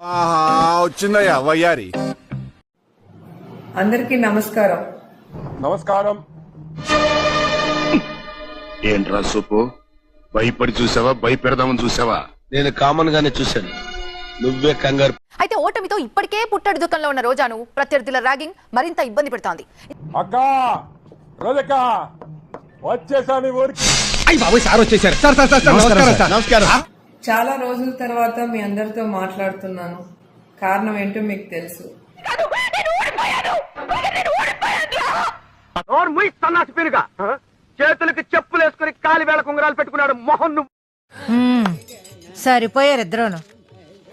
ఆహా వచ్చిందయ్యా వయ్యారి. అందరికీ నమస్కారం. నమస్కారం. ఏంట్రా సుపు? భయపడి చూసావా? భయపెడదామని చూసావా? నేను కామన్ గానే చూశాను. నువ్వే కంగారు. అయితే ఓటమితో ఇప్పటికే పుట్టడి దుఃఖంలో ఉన్న రోజాను ప్రత్యర్థుల ర్యాగింగ్ మరింత ఇబ్బంది పెడుతోంది. అక్క రోజక్క వచ్చేసా నీ ఊరికి. నమస్కారం. చాలా రోజుల తర్వాత మీ అందరితో మాట్లాడుతున్నాను. కారణం ఏంటో మీకు తెలుసు. చేతులకి చెప్పులు వేసుకుని కాలి వేళ కుంగరాలు పెట్టుకున్నాడు మొహన్ సరిపోయారు ఇద్దరును.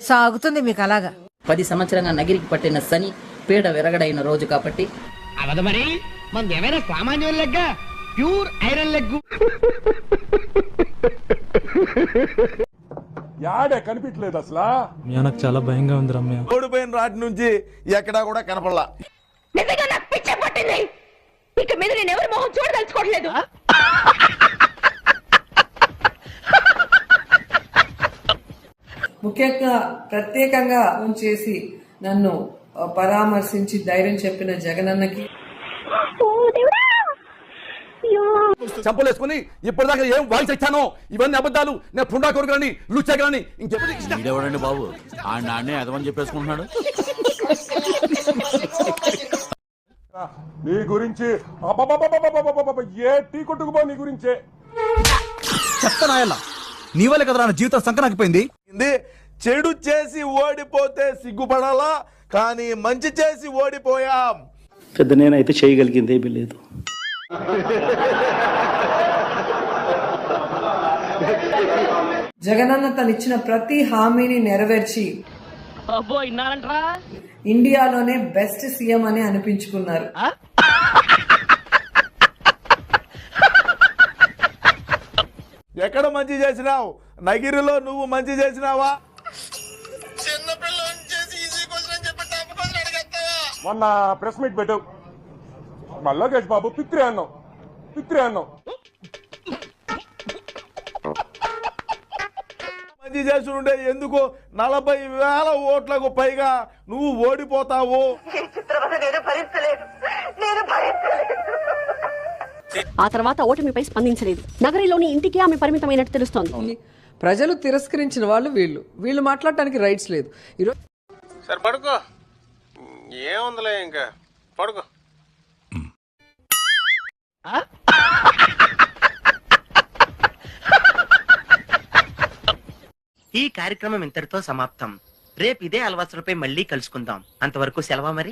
సాగుతుంది మీకు అలాగా. పది సంవత్సరంగా నగిరికి పట్టిన శని పీడ విరగడైన రోజు కాబట్టి. అవదు మరి. మన ఏమైనా సామాన్యుల లెగ్గ? Pure iron leg. యాడే కనిపించలేదు అసలు? నాకు చాలా భయంగా ఉంది రమ్య. ఓడిపోయిన రాటి నుంచి ఎక్కడా కూడా కనపడలా. నిజంగా నాకు పిచ్చ పట్టింది. ఇక మీద నేను ఎవరి మొహం చూడదలుచుకోవట్లేదు. ముఖ్యంగా ప్రత్యేకంగా ఫోన్ చేసి నన్ను పరామర్శించి ధైర్యం చెప్పిన జగనన్నకి చంపలేసుకుని ఇప్పటిదాకా ఏం వాయిస్ ఇచ్చానో? ఇవన్నీ అబద్ధాలు. నేను పుండా కొరకలని లుచ్చగలని ఇంకెవడండి బాబు? ఆ నాన్నే అదమని చెప్పేసుకుంటున్నాడు. నీ గురించి ఏ టీ కొట్టుకుపో నీ గురించే. చెత్త నాయల్లా నీ వల్ల కదా నా జీవితం సంకనకపోయింది? చెడు చేసి ఓడిపోతే సిగ్గుపడాలా? కానీ మంచి చేసి ఓడిపోయాం. పెద్ద నేనైతే చేయగలిగింది ఏమీ లేదు. జగనన్న తను ఇచ్చిన ప్రతి హామీని నెరవేర్చి ఇండియాలోనే బెస్ట్ సీఎం అని అనిపించుకున్నారు. ఎక్కడ మంచి చేసినావు? నగిరిలో నువ్వు మంచి చేసినావా? మొన్న ప్రెస్ మీట్ పెట్టావు. మా లోకేష్ బాబు పిత్రి అన్నావు పిత్రి అన్నావు మంచి చేసి ఉండే ఎందుకు నలభై వేల ఓట్లకు పైగా నువ్వు ఓడిపోతావు. ఆ తర్వాత ఓటమిపై స్పందించలేదు. నగరిలోని ఇంటికి ఆమె పరిమితమైనట్టు తెలుస్తోంది. ప్రజలు తిరస్కరించిన వాళ్ళు వీళ్ళు. వీళ్ళు మాట్లాడటానికి రైట్స్ లేదు. ఈరోజు సరే పడుకో. ఏముందిలే ఇంకా? పడుకో. ఈ కార్యక్రమం ఇంతటితో సమాప్తం. రేపు ఇదే అలవాసులపై మళ్ళీ కలుసుకుందాం. అంతవరకు సెలవా మరి?